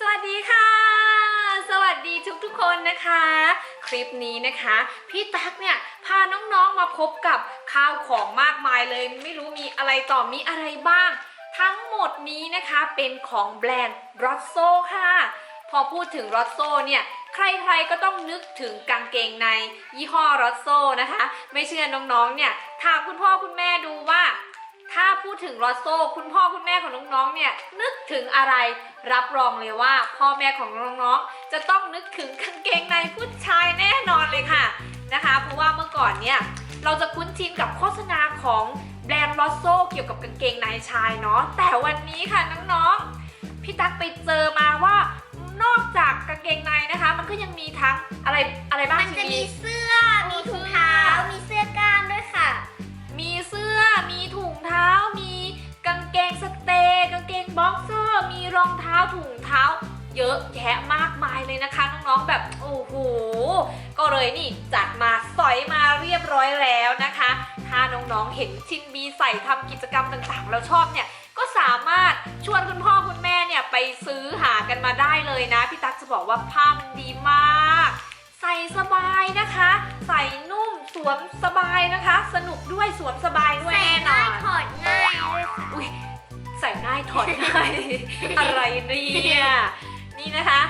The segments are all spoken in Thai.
สวัสดีค่ะ สวัสดีทุกทุกๆคนนะคะ คลิปนี้นะคะ พี่ตั๊กเนี่ยพาน้องๆมาพบกับข้าวของมากมายเลย ไม่รู้มีอะไรต่อมีอะไรบ้าง ทั้งหมดนี้นะคะเป็นของแบรนด์รอสโซค่ะ พอพูดถึงรอสโซเนี่ยใครๆก็ต้องนึกถึงกางเกงในยี่ห้อรอสโซนะคะ ไม่เชื่อน้องๆเนี่ยถามคุณพ่อคุณแม่ดูว่า ถ้าพูดถึงรอสโซคุณพ่อคุณแม่ของน้องๆ เนี่ยนึกถึงอะไรรับรองเลยว่า พ่อแม่ของน้องๆ จะต้องนึกถึงกางเกงในผู้ชายแน่นอนเลยค่ะนะคะ เพราะว่าเมื่อก่อนเนี่ยเราจะคุ้นชินกับโฆษณาของแบรนด์รอสโซเกี่ยวกับกางเกงในชายเนาะแต่วันนี้ค่ะน้องๆพี่ตั๊กไปเจอมาว่านอกจากกางเกงในนะคะ มันก็ยังมีทั้งอะไรอะไรบ้างมันจะชีมีวีเเท้าเยอะแยะมากมายเลยนะคะ น้องๆแบบโอ้โหก็เลยนี่จัดมาสอยมาเรียบร้อยแล้วนะคะ ถ้าน้องๆเห็นชินบีใส่ทำกิจกรรมต่างๆ แล้วชอบเนี่ยก็สามารถชวนคุณพ่อคุณแม่เนี่ยไปซื้อหากันมาได้เลยนะพี่ตั๊กจะบอกว่าผ้ามันดีมาก ใส่สบายนะคะ ใส่นุ่มสวมสบายนะคะ สนุกด้วยสวมสบายด้วยใส่แน่นง่าอยนถอดง่ายด้วยค่ะอุ้ย ใส่ง่ายถอดง่าย อะไรเนี่ยนี่นะคะ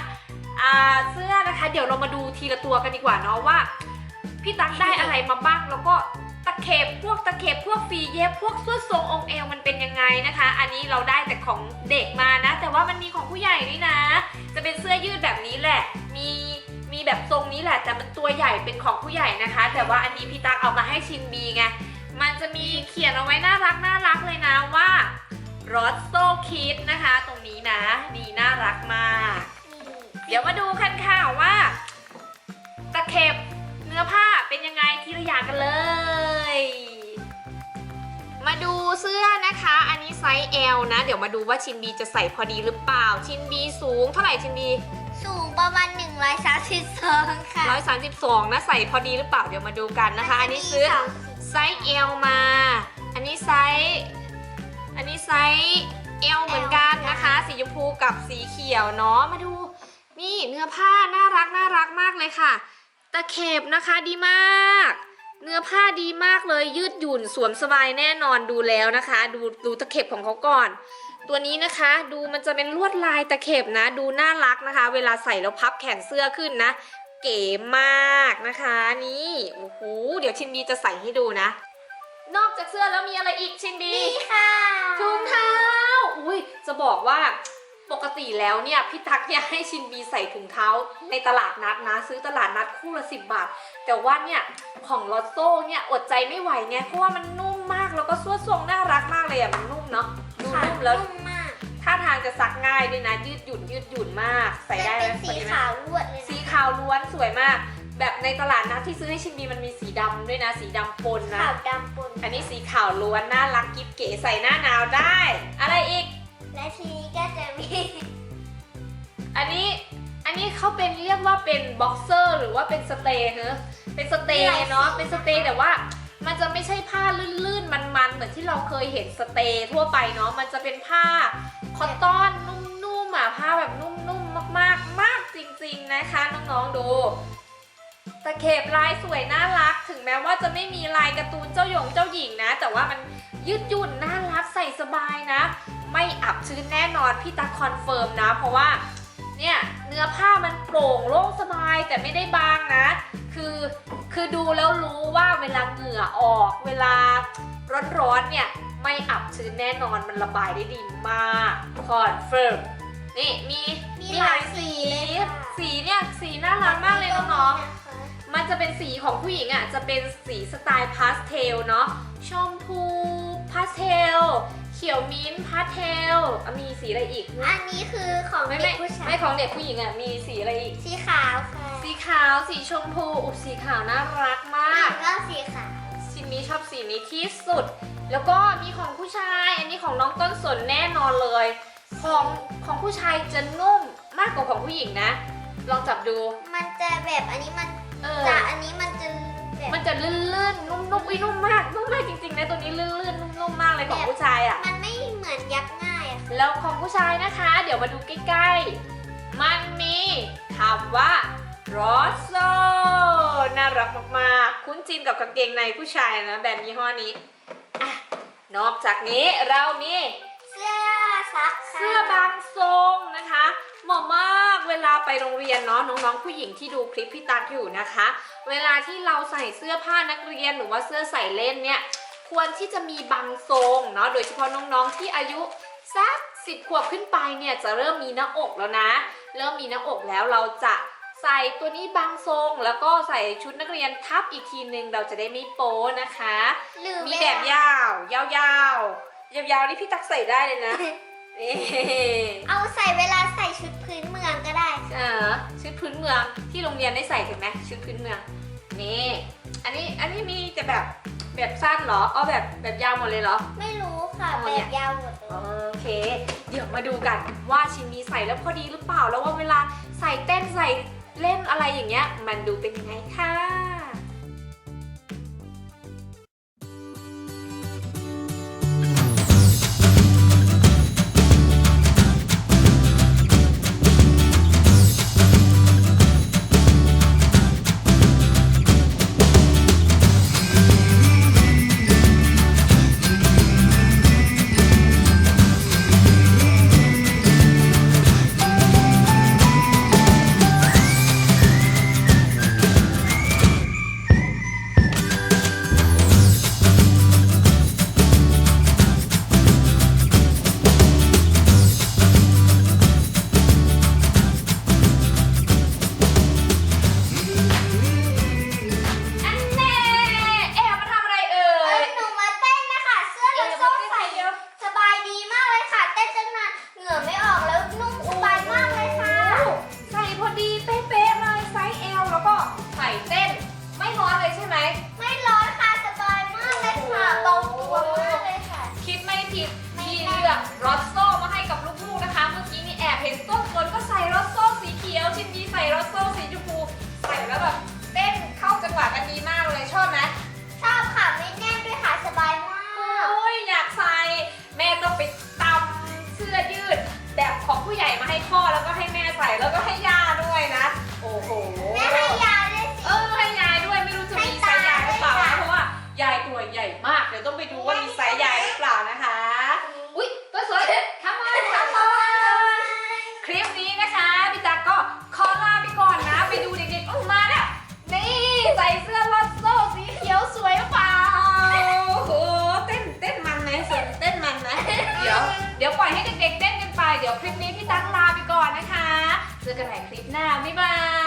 อ่าเสื้อนะคะ เดี๋ยวเรามาดูทีละตัวกันดีกว่าเนาะว่า พี่ตั๊กได้อะไรมาบ้างแล้วก็ตะเข็บพวกตะเข็บพวกฟรีเย็บพวกส่วนทรงองค์เอวมันเป็นยังไงนะคะ อันนี้เราได้แต่ของเด็กมานะ แต่ว่ามันมีของผู้ใหญ่ด้วยนะ จะเป็นเสื้อยืดแบบนี้แหละ มีมีแบบทรงนี้แหละ แต่มันตัวใหญ่เป็นของผู้ใหญ่นะคะ แต่ว่าอันนี้พี่ตั๊กเอามาให้ชินบีไงมันจะมีเขียนเอาไว้น่ารักน่ารักเลยนะว่า รอสโซคิดนะคะ ตรงนี้นะดีน่ารักมาก เดี๋ยวมาดูกันค่ะว่า ตะเข็บเนื้อผ้าเป็นยังไงทีละอย่างกันเลย มาดูเสื้อนะคะ อันนี้ไซส์ L นะ เดี๋ยวมาดูว่าชินบีจะใส่พอดีหรือเปล่า ชินบีสูงเท่าไหร่ชินบีสูงประมาณ132 ค่ะ 132 นะ ใส่พอดีหรือเปล่า เดี๋ยวมาดูกันนะคะ อันนี้ซื้อไซส์ L มา อันนี้ไซส์ อันนี้ไซส์ L เหมือนกันนะคะ สีชมพูกับสีเขียวเนาะมาดูนี่เนื้อผ้าน่ารักน่ารักมากเลยค่ะ ตะเข็บนะคะดีมาก เนื้อผ้าดีมากเลยยืดหยุ่นสวมสบายแน่นอนดูแล้วนะคะ ดูดูตะเข็บของเขาก่อน ตัวนี้นะคะดูมันจะเป็นลวดลายตะเข็บนะ ดูน่ารักนะคะ เวลาใส่แล้วพับแขนเสื้อขึ้นนะ เก๋มากนะคะ นี่โอ้โหเดี๋ยวชินบีจะใส่ให้ดูนะ นอกจากเสื้อแล้วมีอะไรอีกชินบีนี่ค่ะถุงเท้า อุ้ยจะบอกว่าปกติแล้วเนี่ยพี่ตั๊กเนี่ยให้ชินบีใส่ถุงเท้าในตลาดนัดนะ ซื้อตลาดนัดคู่ละสิบบาท แต่ว่าเนี่ยของลอตโซ่เนี่ยอดใจไม่ไหวไงเพราะว่ามันนุ่มมากแล้วก็สวดทรงน่ารักมากเลยอะมันนุ่มเนาะดูค่ะนุ่มแล้วนุ่มมากท่าทางจะซักง่ายด้วยนะยืดหยุ่นยืดหยุ่นมาก ใส่ได้ไหมเป็นสีใส่ได้ไหมขาวลวดเลยสีนะขาวล้วนสวยมาก แบบในตลาดนัดที่ซื้อให้ชินบีมันมีสีดำด้วยนะสีดำปนนะ ขาวดำปนอันนี้สีขาวล้วนน่ารักกิ๊บเก๋ใส่หน้าหนาวได้ อะไรอีก และทีนี้ก็จะมี อันนี้อันนี้เขาเป็นเรียกว่าเป็นบ็อกเซอร์หรือว่าเป็นสเตย์เนอะเป็นสเตย์เนาะเป็นสเตย์แต่ว่ามันจะไม่ใช่ผ้าลื่นๆ มันๆ เหมือนที่เราเคยเห็นสเตย์ทั่วไปเนาะมันจะเป็นผ้าคอตตอนนุ่มๆอะผ้าแบบนุ่มๆมากๆ มากจริงๆนะคะน้องๆดู ตะเข็บลายสวยน่ารัก ถึงแม้ว่าจะไม่มีลายการ์ตูนเจ้าหยงเจ้าหญิงนะ แต่ว่ามันยืดหยุ่นน่ารักใส่สบายนะ ไม่อับชื้นแน่นอนพี่ตาคอนเฟิร์มนะ เพราะว่าเนี่ยเนื้อผ้ามันโปร่งโล่งสบายแต่ไม่ได้บางนะ คือคือดูแล้วรู้ว่าเวลาเหงื่อออกเวลาร้อนๆเนี่ยไม่อับชื้นแน่นอนมันระบายได้ดีมากคอนเฟิร์มนี่มีมีหลายสีเลยค่ะ สีเนี่ยสีน่ารักมากเลยน้องๆ มันจะเป็นสีของผู้หญิงอะจะเป็นสีสไตล์พาสเทลเนาะชมพูพาสเทลเขียวมิ้นท์พาสเทลอะมีสีอะไรอีก อันนี้คือของไม่เด็ไม่กผู้ชายไม่ของเด็กผู้หญิงอะมีสีอะไรอีก สีขาวค่ะ สีขาวสีชมพูอุยสีขาวน่ารักมากก็สีขาวชินมีชอบสีนี้ที่สุด แล้วก็มีของผู้ชาย อันนี้ของน้องต้นสนแน่นอนเลย ของของผู้ชายจะนุ่มมากกว่าของผู้หญิงนะ ลองจับดู มันจะแบบอันนี้มันเออจะอั นนี้มันจะแบบมันจะลื่นๆ นุ่มๆอุ้ยนุ่มมาก นุ่มมากจริงๆนะตัวนี้ลื่นๆ นุ่มๆ มากเลยของผู้ชายอะ มันไม่เหมือนยับง่ายอะค่ะแล้วของผู้ชายนะคะ เดี๋ยวมาดูใกล้ามว่ารอสโซน่ารักมากๆ คุ้นจินกับกางเกงในผู้ชายนะแบรนด์ยี่ห้อนี้อะนอกจากนี้เรามี เสื้อซักค่ะเสื้อบางทรงนะคะเหมาะมากเวลาไปโรงเรียนเนาะน้องๆผู้หญิงที่ดูคลิปพี่ตั๊กอยู่นะคะ เวลาที่เราใส่เสื้อผ้านักเรียนหรือว่าเสื้อใส่เล่นเนี่ยควรที่จะมีบางทรงเนาะโดยเฉพาะน้องๆที่อายุสักสิบขวบขึ้นไปเนี่ยจะเริ่มมีหน้าอกแล้วนะ เริ่มมีหน้าอกแล้วเราจะใส่ตัวนี้บางทรงแล้วก็ใส่ชุดนักเรียนทับอีกทีนึงเราจะได้ไม่โป๊นะคะหรือมีแบบยาวยาว ยาวๆยาวๆนี่พี่ตักใส่ได้เลยนะ เอ๊ะเอาใส่เวลาใส่ชุดพื้นเมืองก็ได้ เออชุดพื้นเมืองที่โรงเรียนได้ใส่เห็นไหมชุดพื้นเมืองนี่อันนี้อันนี้มีแต่แบบแบบสั้นเหรออ๋อแบบแบบยาวหมดเลยเหรอ ไม่รู้ค่ะเอาแบเนี่ย บยาวหมดเลย โอเค เดี๋ยวมาดูกันว่าชิ้นนี้ใส่แล้วพอดีหรือเปล่า แล้วว่าเวลาใส่เต้นใส่เล่นอะไรอย่างเงี้ย มันดูเป็นยังไงค่ะ กันใหม่คลิปหน้า บ๊ายบาย